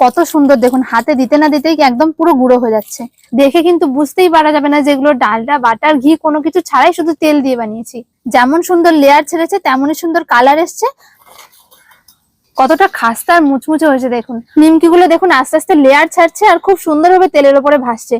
কত সুন্দর দেখুন, হাতে দিতে না দিতেই একদম পুরো গুঁড়ো হয়ে যাচ্ছে। দেখে কিন্তু বুঝতেই পারা যাবে না যেগুলো ডালটা বাটার, ঘি, কোনো কিছু ছাড়াই শুধু তেল দিয়ে বানিয়েছি। যেমন সুন্দর লেয়ার ছেড়েছে, তেমনই সুন্দর কালার এসছে। কতটা খাস্তা আর মুচমুচে হয়েছে দেখুন। নিমকিগুলো দেখুন আস্তে আস্তে লেয়ার ছাড়ছে আর খুব সুন্দরভাবে তেলের ওপরে ভাসছে।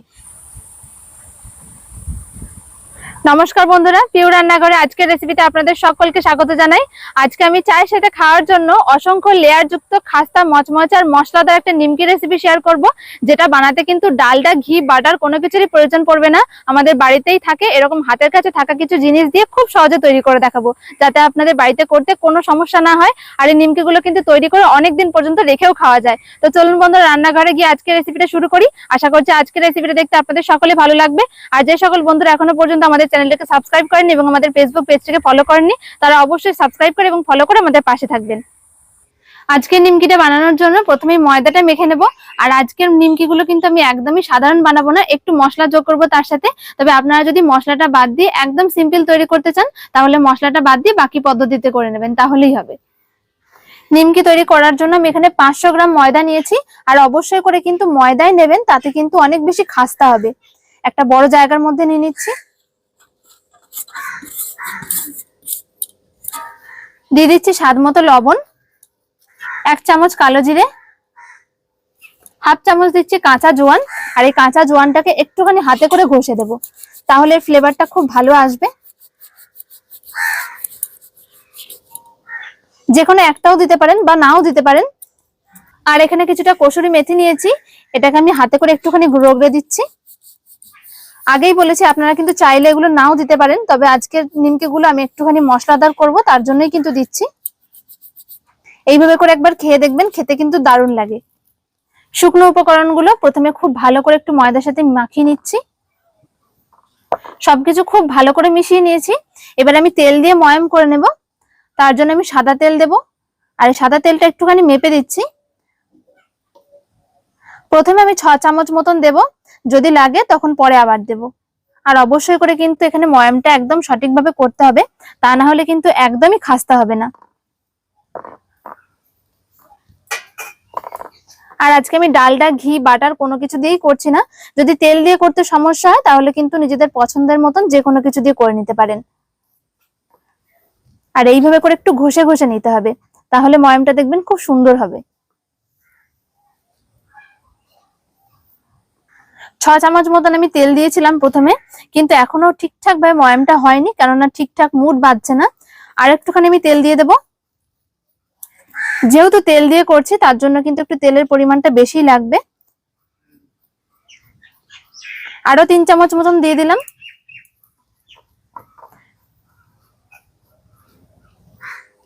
নমস্কার বন্ধুরা পিউ রান্নাঘরে আজকের রেসিপিতে আপনাদের সকলকে স্বাগত জানাই। আজকে আমি চায়ের সাথে খাওয়ার জন্য অসংখ্য লেয়ার যুক্ত খাস্তা, মচমচে আর মশলাদার একটা নিমকি রেসিপি শেয়ার করব, যেটা বানাতে কিন্তু ডালডা, ঘি, বাটার কোনো কিছুরই প্রয়োজন পড়বে না। আমাদের বাড়িতেই থাকে, এরকম হাতের কাছে থাকা কিছু জিনিস দিয়ে খুব সহজে তৈরি করে দেখাবো, যাতে আপনাদের বাড়িতে করতে কোনো সমস্যা না হয়। আর এই নিমকিগুলো কিন্তু তৈরি করে অনেক দিন পর্যন্ত রেখেও খাওয়া যায়। তো চলুন বন্ধুরা, রান্নাঘরে গিয়ে আজকের রেসিপিটা শুরু করি। আশা করছি আজকের রেসিপিটা দেখতে আপনাদের সকলে ভালো লাগবে। আর যে সকল বন্ধুরা এখনও পর্যন্ত আমাদের চ্যানেলটাকে সাবস্ক্রাইব করেননি এবং আমাদের ফেসবুক পেজটাকে ফলো করেননি, তারা অবশ্যই সাবস্ক্রাইব করে এবং ফলো করে আমাদের পাশে থাকবেন। আজকের নিমকিটা বানানোর জন্য প্রথমে ময়দাটা মেখে নেব, আর আজকের নিমকিগুলো কিন্তু আমি একদমই সাধারণ বানাবো না, একটু মশলা যোগ করব তার সাথে। তবে আপনারা যদি মশলাটা বাদ দিয়ে একদম সিম্পল তৈরি করতে চান, তাহলে মশলাটা বাদ দিয়ে বাকি পদ্ধতিতে করে নেবেন, তাহলেই হবে। নিমকি তৈরি করার জন্য আমি এখানে পাঁচশো গ্রাম ময়দা নিয়েছি, আর অবশ্যই করে কিন্তু ময়দাই নেবেন, তাতে কিন্তু অনেক বেশি খাস্তা হবে। একটা বড় জায়গার মধ্যে নিয়ে নিচ্ছি। দিয়ে দিচ্ছি স্বাদ মতো লবণ, এক চামচ কালো জিরে, হাফ চামচ দিচ্ছি কাঁচা জোয়ান, আর এই কাঁচা জোয়ানটাকে একটুখানি হাতে করে ঘষে দেব, তাহলে ফ্লেভারটা খুব ভালো আসবে। যে কোনো একটাও দিতে পারেন বা নাও দিতে পারেন। আর এখানে কিছুটা কসুরি মেথি নিয়েছি, এটাকে আমি হাতে করে একটুখানি রগড়ে দিচ্ছি। আগেই বলেছি, আপনারা কিন্তু চাইলে এগুলো নাও দিতে পারেন, তবে আজকের নিমকিগুলো আমি একটুখানি মশলাদার করব, তার জন্যই কিন্তু দিচ্ছি। এইভাবে করে একবার খেয়ে দেখবেন, খেতে কিন্তু দারুণ লাগে। শুকনো উপকরণগুলো প্রথমে খুব ভালো করে একটু ময়দার সাথে মাখিয়ে নিচ্ছি। সবকিছু খুব ভালো করে মিশিয়ে নিয়েছি। এবার আমি তেল দিয়ে ময়াম করে নেব। তার জন্য আমি সাদা তেল দেব। আর সাদা তেলটা একটুখানি মেপে দিচ্ছি। প্রথমে আমি ছ চামচ মতন দেব। যদি লাগে তখন পরে আবার দেব। আর অবশ্যই করে কিন্তু এখানে ময়ামটা একদম সঠিকভাবে করতে হবে, তা না হলে কিন্তু একদমই খাস্তা হবে না। আর আজকে আমি ডালডা, ঘি, বাটার কোনো কিছু দিয়েই করছি না। যদি তেল দিয়ে করতে সমস্যা হয়, তাহলে কিন্তু নিজেদের পছন্দের মতন যে কোনো কিছু দিয়ে করে নিতে পারেন। আর এইভাবে করে একটু ঘষে ঘষে নিতে হবে, তাহলে ময়ামটা দেখবেন খুব সুন্দর হবে। ছ চামচ মতন আমি তেল দিয়েছিলাম প্রথমে, কিন্তু এখনও ঠিকঠাক ভাবে ময়ামটা হয়নি, কেননা ঠিকঠাক মুড বাজছে না। আর একটুখানি আমি তেল দিয়ে দেব। যেহেতু তেল দিয়ে করছি, তার জন্য কিন্তু একটু তেলের পরিমাণটা বেশি লাগবে। আরও তিন চামচ মতন দিয়ে দিলাম।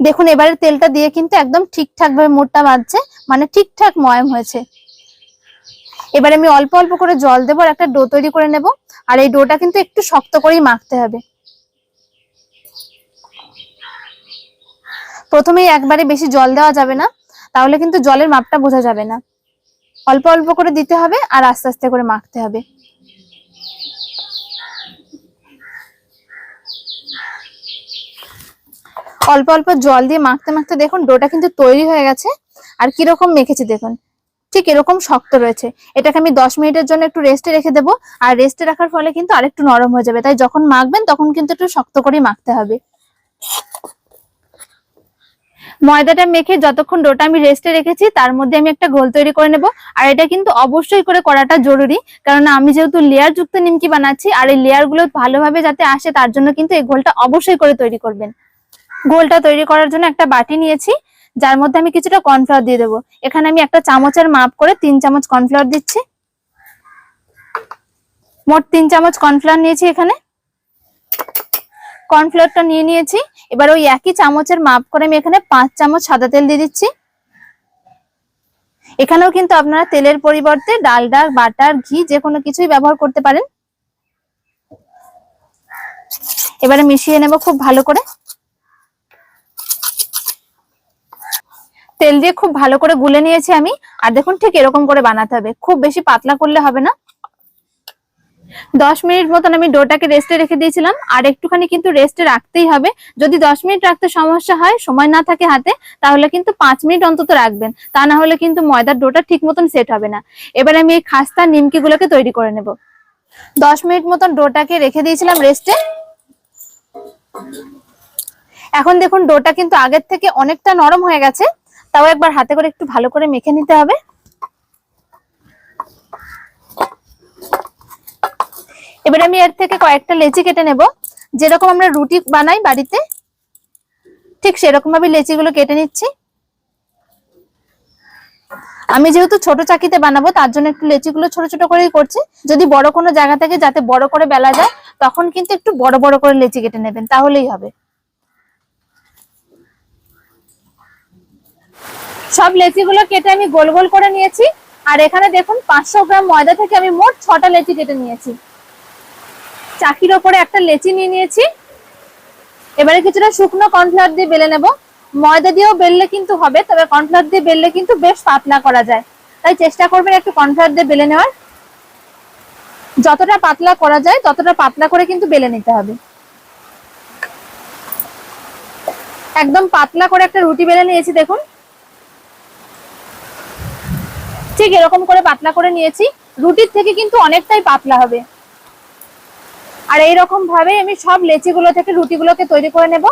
দেখুন এবারে তেলটা দিয়ে কিন্তু একদম ঠিকঠাক ভাবে মুডটা বাঁধছে মানে ঠিকঠাক ময়াম হয়েছে। এবার আমি অল্প অল্প করে জল দেবো আর একটা ডো তৈরি করে নেব। আর এই ডোটা কিন্তু একটু শক্ত করেই মাখতে হবে। প্রথমেই একবারে বেশি জল দেওয়া যাবে না, তাহলে কিন্তু জলের মাপটা বোঝা যাবে না। অল্প অল্প করে দিতে হবে আর আস্তে আস্তে করে মাখতে হবে। অল্প অল্প জল দিয়ে মাখতে মাখতে দেখুন ডোটা কিন্তু তৈরি হয়ে গেছে। আর কীরকম মেখেছি দেখুন। ঠিক এরকম শক্ত রয়েছে। এটাকে আমি দশ মিনিটের জন্য একটু রেস্টে রেখে দেবো। আর রেস্টে রাখার ফলে কিন্তু আরেকটু নরম হয়ে যাবে। তাই যখন মাখবেন তখন কিন্তু একটু শক্ত করে মাখতে হবে। ময়দাটা মেখে যতক্ষণ ডোটা আমি রেস্টে রেখেছি, তার মধ্যে আমি একটা গোল তৈরি করে নেব। আর এটা কিন্তু অবশ্যই করে করাটা জরুরি কারণ আমি যেহেতু লেয়ার যুক্ত নিমকি বানাচ্ছি, আর এই লেয়ারগুলো ভালোভাবে যাতে আসে, তার জন্য কিন্তু এই গোলটা অবশ্যই করে তৈরি করবেন। গোলটা তৈরি করার জন্য একটা বাটি নিয়েছি। যার মধ্যে আমি কিছুটা কর্নফ্লাওয়ার দিয়ে দেবো। এখানে আমি একটা চামচের মাপ করে তিন চামচ কর্নফ্লাওয়ার দিচ্ছি। মোট তিন চামচ কর্নফ্লাওয়ার নিয়েছি এখানে। কর্নফ্লাওয়ারটা নিয়ে নিয়েছি। এবার ওই একই চামচের মাপ করে আমি এখানে পাঁচ চামচ সাদা তেল দিয়ে দিচ্ছি। এখানেও কিন্তু আপনারা তেলের পরিবর্তে ডালডা বাটার, ঘি যে কোনো কিছুই ব্যবহার করতে পারেন। এবারে মিশিয়ে নেব খুব ভালো করে। তেল দিয়ে খুব ভালো করে গুলে নিয়েছি আমি। আর দেখুন ঠিক এরকম করে বানাতে হবে। খুব বেশি পাতলা করলে হবে না। দশ মিনিট মতন আমি ডোটাকে রেস্টে রেখে দিয়েছিলাম। আর একটুখানি কিন্তু রেস্টে রাখতেই হবে। যদি দশ মিনিট রাখতে সমস্যা হয়, সময় না থাকে হাতে, তাহলে কিন্তু পাঁচ মিনিট অন্তত রাখবেন। তা না হলে কিন্তু ময়দার ডোটা ঠিক মতন সেট হবে না। এবার আমি এই খাস্তা নিমকি গুলোকে তৈরি করে নেব। দশ মিনিট মতন ডোটাকে রেখে দিয়েছিলাম রেস্টে এখন দেখুন ডোটা কিন্তু আগের থেকে অনেকটা নরম হয়ে গেছে। তাও একবার হাতে করে একটু ভালো করে মেখে নিতে হবে। এবার আমি এর থেকে কয়েকটা লেচি কেটে নেব। যেরকম আমরা রুটি বানাই বাড়িতে, ঠিক সেরকম ভাবে লেচিগুলো কেটে নিচ্ছি। আমি যেহেতু ছোট চাকিতে বানাবো, তার জন্য একটু লেচিগুলো ছোট ছোট করেই করছি। যদি বড় কোনো জায়গা থেকে যাতে বড় করে বেলা যায়, তখন কিন্তু একটু বড় বড় করে লেচি কেটে নেবেন, তাহলেই হবে। সব লেচিগুলো কেটে আমি গোল গোল করে নিয়েছি। আর এখানে দেখুন, পাঁচশো গ্রাম ময়দা থেকে আমি মোট ছটা লেচি কেটে নিয়েছি। চাকির ওপরে একটা লেচি নিয়ে নিয়েছি। এবারে কিছুটা শুকনো কর্নফ্লাওয়ার দিয়ে বেলে নেব। ময়দা দিয়েও বেললে কিন্তু হবে, তবে কর্নফ্লাওয়ার দিয়ে বেললে কিন্তু বেশ পাতলা করা যায়। তাই চেষ্টা করবেন একটু কর্নফ্লাওয়ার দিয়ে বেলে নেওয়ার। যতটা পাতলা করা যায়, ততটা পাতলা করে কিন্তু বেলে নিতে হবে। একদম পাতলা করে একটা রুটি বেলে নিয়েছি, দেখুন। ঠিক এরকম করে পাতলা করে নিয়েছি। রুটির থেকে কিন্তু অনেকটাই পাতলা হবে। আর এইরকম ভাবে আমি সব লেচিগুলো থেকে রুটিগুলোকে তৈরি করে নেব।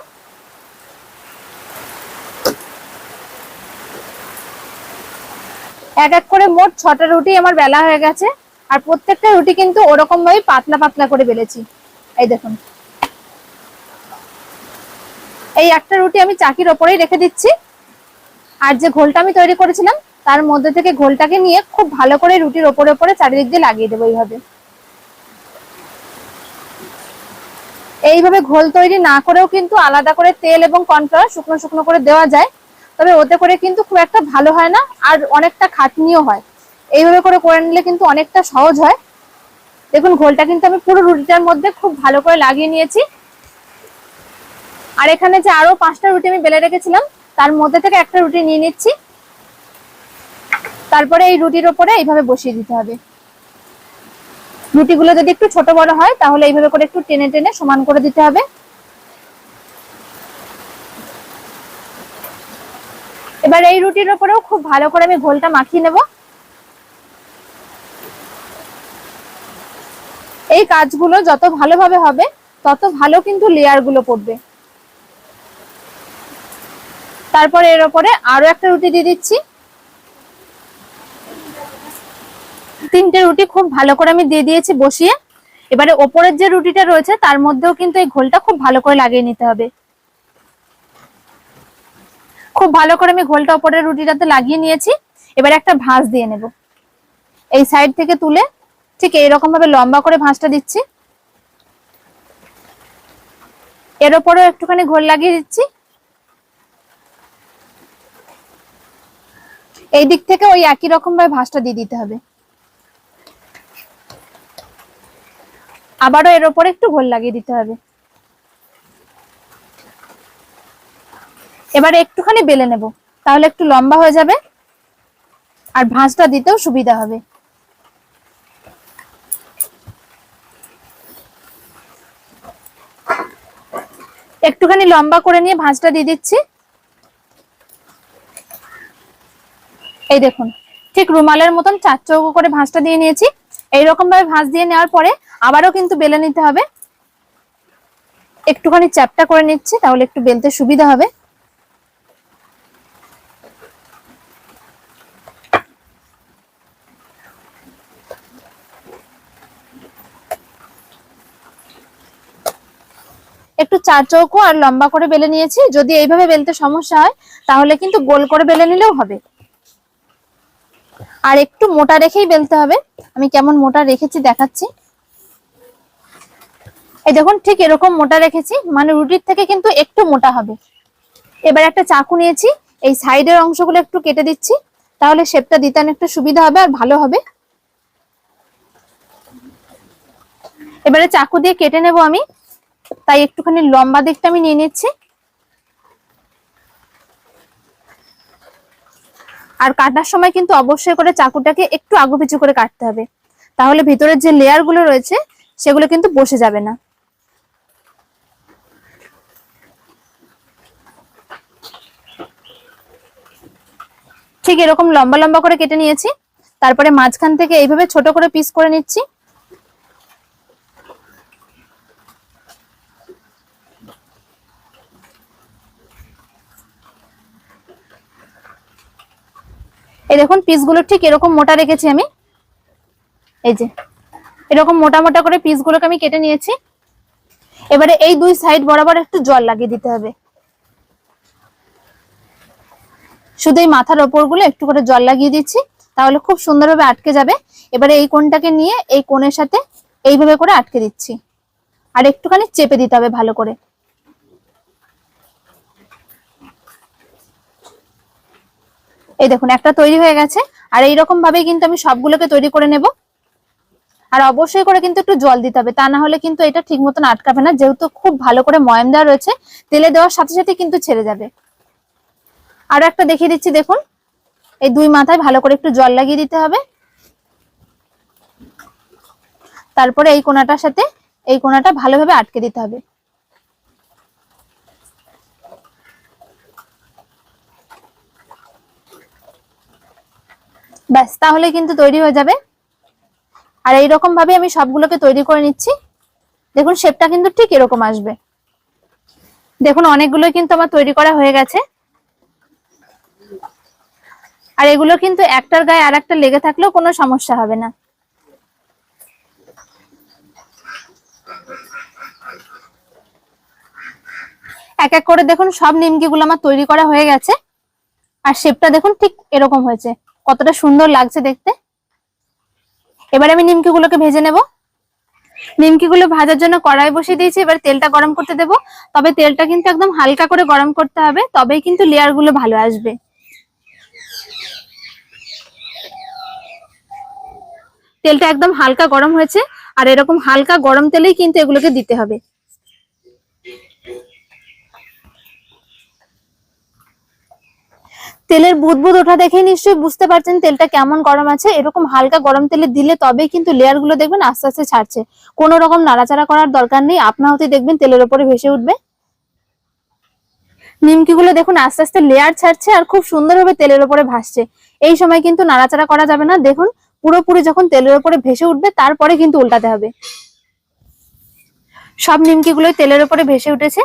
এক এক করে মোট ছটা রুটি আমার বেলা হয়ে গেছে। আর প্রত্যেকটা রুটি কিন্তু ওরকম ভাবে পাতলা পাতলা করে বেলেছি। এই দেখুন। এই একটা রুটি আমি চাকির ওপরেই রেখে দিচ্ছি। আর যে ঘোলটা আমি তৈরি করেছিলাম তার মধ্যে থেকে ঘোলটাকে নিয়ে খুব ভালো করে রুটির ওপরে ওপরে চারিদিক দিয়ে লাগিয়ে দেবো এইভাবে। এইভাবে ঘোল তৈরি না করেও কিন্তু আলাদা করে তেল এবং কর্নফ্লাওয়ার শুকনো শুকনো করে দেওয়া যায়, তবে ওতে করে কিন্তু খুব একটা ভালো হয় না আর অনেকটা খাটনিও হয়। এইভাবে করে করে নিলে কিন্তু অনেকটা সহজ হয়। দেখুন, ঘোলটা কিন্তু আমি পুরো রুটিটার মধ্যে খুব ভালো করে লাগিয়ে নিয়েছি। আর এখানে যে আরও পাঁচটা রুটি আমি বেলে রেখেছিলাম, তার মধ্যে থেকে একটা রুটি নিয়ে নিচ্ছি। তারপরে এই রুটির ওপরে এইভাবে বসিয়ে দিতে হবে। রুটিগুলো যদি একটু ছোট বড় হয়, তাহলে এইভাবে করে একটু টেনে টেনে সমান করে দিতে হবে। এবার এই রুটির ওপরেও খুব ভালো করে আমি ঘোলটা মাখিয়ে নেব। এই কাজগুলো যত ভালোভাবে হবে, তত ভালো কিন্তু লেয়ারগুলো পড়বে। তারপরে এর ওপরে আরও একটা রুটি দিয়ে দিচ্ছি। তিনটে রুটি খুব ভালো করে আমি দিয়ে দিয়েছি বসিয়ে। এবারে ওপরের যে রুটিটা রয়েছে, তার মধ্যেও কিন্তু এই ঘোলটা খুব ভালো করে লাগিয়ে নিতে হবে। খুব ভালো করে আমি ঘোলটা ওপরের রুটিটাতে লাগিয়ে নিয়েছি। এবারে একটা ভাঁজ দিয়ে নেব। এই সাইড থেকে তুলে ঠিক এইরকম ভাবে লম্বা করে ভাঁজটা দিচ্ছি। এর ওপরেও একটুখানি ঘোল লাগিয়ে দিচ্ছি। এই দিক থেকে ওই একই রকম ভাবে ভাঁজটা দিয়ে দিতে হবে। আবারও এর ওপরে একটু ঘোল লাগিয়ে দিতে হবে। এবারে একটুখানি বেলে নেব, তাহলে একটু লম্বা হয়ে যাবে আর ভাঁজটা দিতেও সুবিধা হবে। একটুখানি লম্বা করে নিয়ে ভাঁজটা দিয়ে দিচ্ছি। এই দেখুন, ঠিক রুমালের মতন চার চৌকো করে ভাঁজটা দিয়ে নিয়েছি। এইরকম ভাবে ভাঁজ দিয়ে নেওয়ার পরে আবারও কিন্তু বেলে নিতে হবে। একটুখানি চ্যাপটা করে নিচ্ছি, তাহলে একটু বেলতে সুবিধা হবে। একটু চার চৌকো আর লম্বা করে বেলে নিয়েছি। যদি এইভাবে বেলতে সমস্যা হয়, তাহলে কিন্তু গোল করে বেলে নিলেও হবে। আর একটু মোটা রেখেই বেলতে হবে। আমি কেমন মোটা রেখেছি দেখাচ্ছি। এই দেখুন, ঠিক এরকম মোটা রেখেছি মানে রুটির থেকে কিন্তু একটু মোটা হবে। এবার একটা চাকু নিয়েছি, এই সাইডের অংশগুলো একটু কেটে দিচ্ছি, তাহলে শেপটা দিতে একটু সুবিধা হবে আর ভালো হবে। এবারে চাকু দিয়ে কেটে নেব আমি, তাই একটুখানি লম্বা দিকটা আমি নিয়ে নিচ্ছি। আর কাটার সময় কিন্তু অবশ্যই করে চাকুটাকে একটু আগু পিছু করে কাটতে হবে। তাহলে ভিতরের যে লেয়ারগুলো রয়েছে, সেগুলো কিন্তু বসে যাবে না। ঠিক এরকম লম্বা লম্বা করে কেটে নিয়েছি। তারপরে মাঝখান থেকে এইভাবে ছোট করে পিস করে নিচ্ছি। এই দেখুন পিসগুলো ঠিক এরকম মোটা রেখেছি আমি। এই যে, এরকম মোটা মোটা করে পিসগুলোকে আমি কেটে নিয়েছি। এবারে এই দুই সাইড বরাবর একটু জল লাগিয়ে দিতে হবে। শুধু এই মাথার ওপরগুলো একটু করে জল লাগিয়ে দিচ্ছি, তাহলে খুব সুন্দরভাবে আটকে যাবে। এবারে এই কোণটাকে নিয়ে এই কোণের সাথে এইভাবে করে আটকে দিচ্ছি। আর একটুখানি চেপে দিতে হবে ভালো করে। এই দেখুন, একটা তৈরি হয়ে গেছে, আর এইরকম ভাবে কিন্তু আমি সবগুলোকে তৈরি করে নেব। আর অবশ্যই করে কিন্তু একটু জল দিতে হবে, তা না হলে কিন্তু এটা ঠিক মতন আটকাবে না, যেহেতু খুব ভালো করে ময়াম দেওয়া রয়েছে, তেলে দেওয়ার সাথে সাথে কিন্তু ছেড়ে যাবে। আরও একটা দেখিয়ে দিচ্ছি, দেখুন, এই দুই মাথায় ভালো করে একটু জল লাগিয়ে দিতে হবে। তারপরে এই কোনাটার সাথে, এই কোনাটা ভালোভাবে আটকে দিতে হবে। ব্যাস, তাহলে কিন্তু তৈরি হয়ে যাবে। আর এইরকম ভাবে আমি সবগুলোকে তৈরি করে নিচ্ছি। দেখুন শেপটা কিন্তু ঠিক এরকম আসবে। দেখুন, অনেকগুলো কিন্তু আমার তৈরি করা হয়ে গেছে। আর এগুলো কিন্তু একটার গায়ে আর একটা লেগে থাকলেও কোনো সমস্যা হবে না। এক এক করে দেখুন, সব নিমকিগুলো আমার তৈরি করা হয়ে গেছে। আর শেপটা দেখুন, ঠিক এরকম হয়েছে। কতটা সুন্দর লাগছে দেখতে। এবার আমি নিমকিগুলোকে ভেজে নেব। নিমকিগুলো ভাজার জন্য কড়াই বসিয়ে দিয়েছি, এবার তেলটা গরম করতে দেব। তবে তেলটা কিন্তু একদম হালকা করে গরম করতে হবে, তবেই কিন্তু লেয়ারগুলো ভালো আসবে। তেলটা একদম হালকা গরম হয়েছে, আর এরকম হালকা গরম তেলেই কিন্তু এগুলোকে দিতে হবে। তেলের বুদবুদ ওঠা দেখে নিশ্চয়ই বুঝতে পারছেন তেলটা কেমন গরম আছে। এরকম হালকা গরম তেলে দিলে তবেই কিন্তু লেয়ারগুলো দেখবেন আস্তে আস্তে ছাড়ছে। কোনো রকম নাড়াচাড়া করার দরকার নেই। আপনা হতে দেখবেন তেলের উপরে ভেসে উঠবে। নিমকি গুলো দেখুন আস্তে আস্তে লেয়ার ছাড়ছে আর খুব সুন্দরভাবে তেলের ওপরে ভাসছে। এই সময় কিন্তু নাড়াচাড়া করা যাবে না। দেখুন, পুরোপুরি যখন তেলের উপরে ভেসে উঠবে, তারপরে কিন্তু উল্টাতে হবে। সব নিমকি গুলোই তেলের ওপরে ভেসে উঠেছে।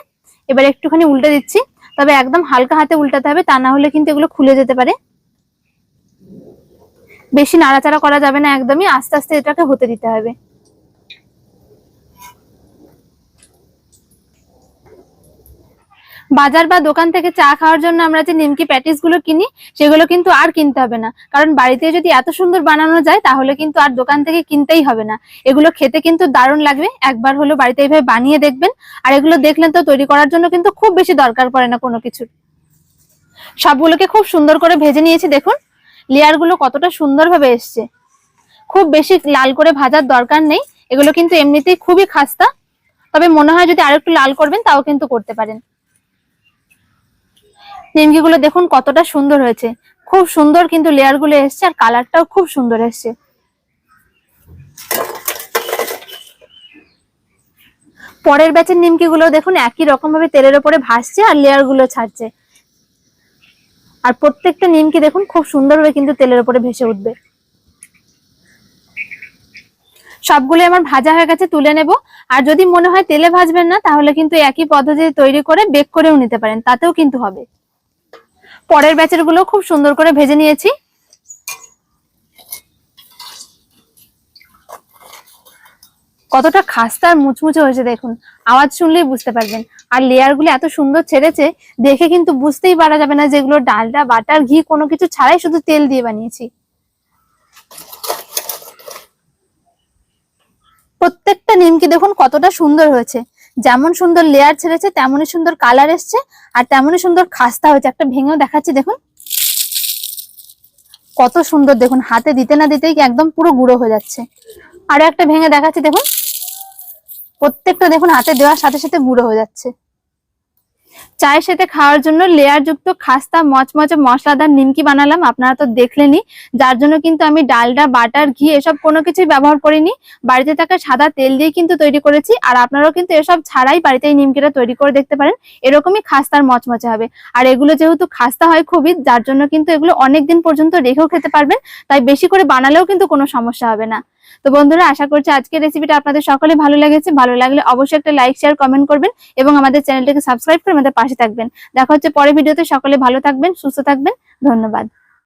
এবার একটুখানি উল্টে দিচ্ছি। তবে একদম হালকা হাতে উল্টাতে হবে, তা না হলে কিন্তু এগুলো খুলে যেতে পারে। বেশি নাড়াচাড়া করা যাবে না একদমই, আস্তে আস্তে এটাকে হতে দিতে হবে। বাজার বা দোকান থেকে চা খাওয়ার জন্য আমরা যে নিমকি প্যাটিসগুলো কিনি, সেগুলো কিন্তু আর কিনতে হবে না। কারণ বাড়িতে যদি এত সুন্দর বানানো যায়, তাহলে কিন্তু আর দোকান থেকে কিনতেই হবে না। এগুলো খেতে কিন্তু দারুণ লাগবে। একবার হলো বাড়িতে এইভাবে বানিয়ে দেখবেন। আর এগুলো দেখলেন তো তৈরি করার জন্য কিন্তু খুব বেশি দরকার পড়ে না কোনো কিছু সবগুলোকে খুব সুন্দর করে ভেজে নিয়েছি, দেখুন। লেয়ারগুলো কতটা সুন্দরভাবে এসছে। খুব বেশি লাল করে ভাজার দরকার নেই। এগুলো কিন্তু এমনিতেই খুবই খাস্তা। তবে মনে হয় যদি আরেকটু লাল করবেন, তাও কিন্তু করতে পারেন। নিমকি গুলো দেখুন কতটা সুন্দর হয়েছে। খুব সুন্দর কিন্তু লেয়ারগুলো এসছে আর কালারটাও খুব সুন্দর এসছে। পরের ব্যাচের নিমকি গুলো দেখুন একই রকম ভাবে তেলের উপরে ভাসছে আর লেয়ারগুলো ছাড়ছে। আর প্রত্যেকটা নিমকি দেখুন খুব সুন্দরভাবে কিন্তু তেলের উপরে ভেসে উঠবে। সবগুলো আমার ভাজা হয়ে গেছে, তুলে নেব। আর যদি মনে হয় তেলে ভাজবেন না, তাহলে কিন্তু একই পদ্ধতি তৈরি করে বেক করেও নিতে পারেন, তাতেও কিন্তু হবে। পরের ব্যাচেরগুলো খুব সুন্দর করে ভেজে নিয়েছি। কতটা খাস্তা আর মুচমুচে হয়েছে দেখুন, আওয়াজ শুনলেই বুঝতে পারবেন। আর লেয়ারগুলো এত সুন্দর ছেড়েছে, দেখে কিন্তু বুঝতেই পারা যাবে না যেগুলো ডালটা বাটার, ঘি কোনো কিছু ছাড়াই শুধু তেল দিয়ে বানিয়েছি। প্রত্যেকটা নিমকি দেখুন কতটা সুন্দর হয়েছে। যেমন সুন্দর লেয়ার ছেড়েছে, তেমনই সুন্দর কালার এসছে, আর তেমনই সুন্দর খাস্তা হয়েছে। একটা ভেঙেও দেখাচ্ছি, দেখুন। কত সুন্দর, দেখুন, হাতে দিতে না দিতেই একদম পুরো গুঁড়ো হয়ে যাচ্ছে। আরও একটা ভেঙে দেখাচ্ছি, দেখুন। প্রত্যেকটা, দেখুন, হাতে দেওয়ার সাথে সাথে গুঁড়ো হয়ে যাচ্ছে। চায়ের সাথে খাওয়ার জন্য লেয়ার যুক্ত খাস্তা, মচমচে মশলাদার নিমকি বানালাম, আপনারা তো দেখলেনই। যার জন্য কিন্তু আমি ডালডা, বাটার, ঘি এসব কোনো কিছুই ব্যবহার করিনি। বাড়িতে থাকা সাদা তেল দিয়ে কিন্তু তৈরি করেছি, আর আপনারাও কিন্তু এসব ছাড়াই বাড়িতে এই নিমকিটা তৈরি করে দেখতে পারেন। এরকমই খাস্তার মচমচে হবে। আর এগুলো যেহেতু খাস্তা হয় খুবই, যার জন্য কিন্তু এগুলো অনেক দিন পর্যন্ত রেখেও খেতে পারবেন, তাই বেশি করে বানালেও কিন্তু কোনো সমস্যা হবে না। তো বন্ধুরা, আশা করছি আজকের রেসিপিটা আপনাদের সকলে ভালো লেগেছে। ভালো লাগলে অবশ্যই একটা লাইক শেয়ার কমেন্ট করবেন এবং আমাদের চ্যানেলটাকে সাবস্ক্রাইব করে আমাদের পাশে থাকবেন। দেখা হচ্ছে পরের ভিডিওতে সকলে ভালো থাকবেন, সুস্থ থাকবেন। ধন্যবাদ।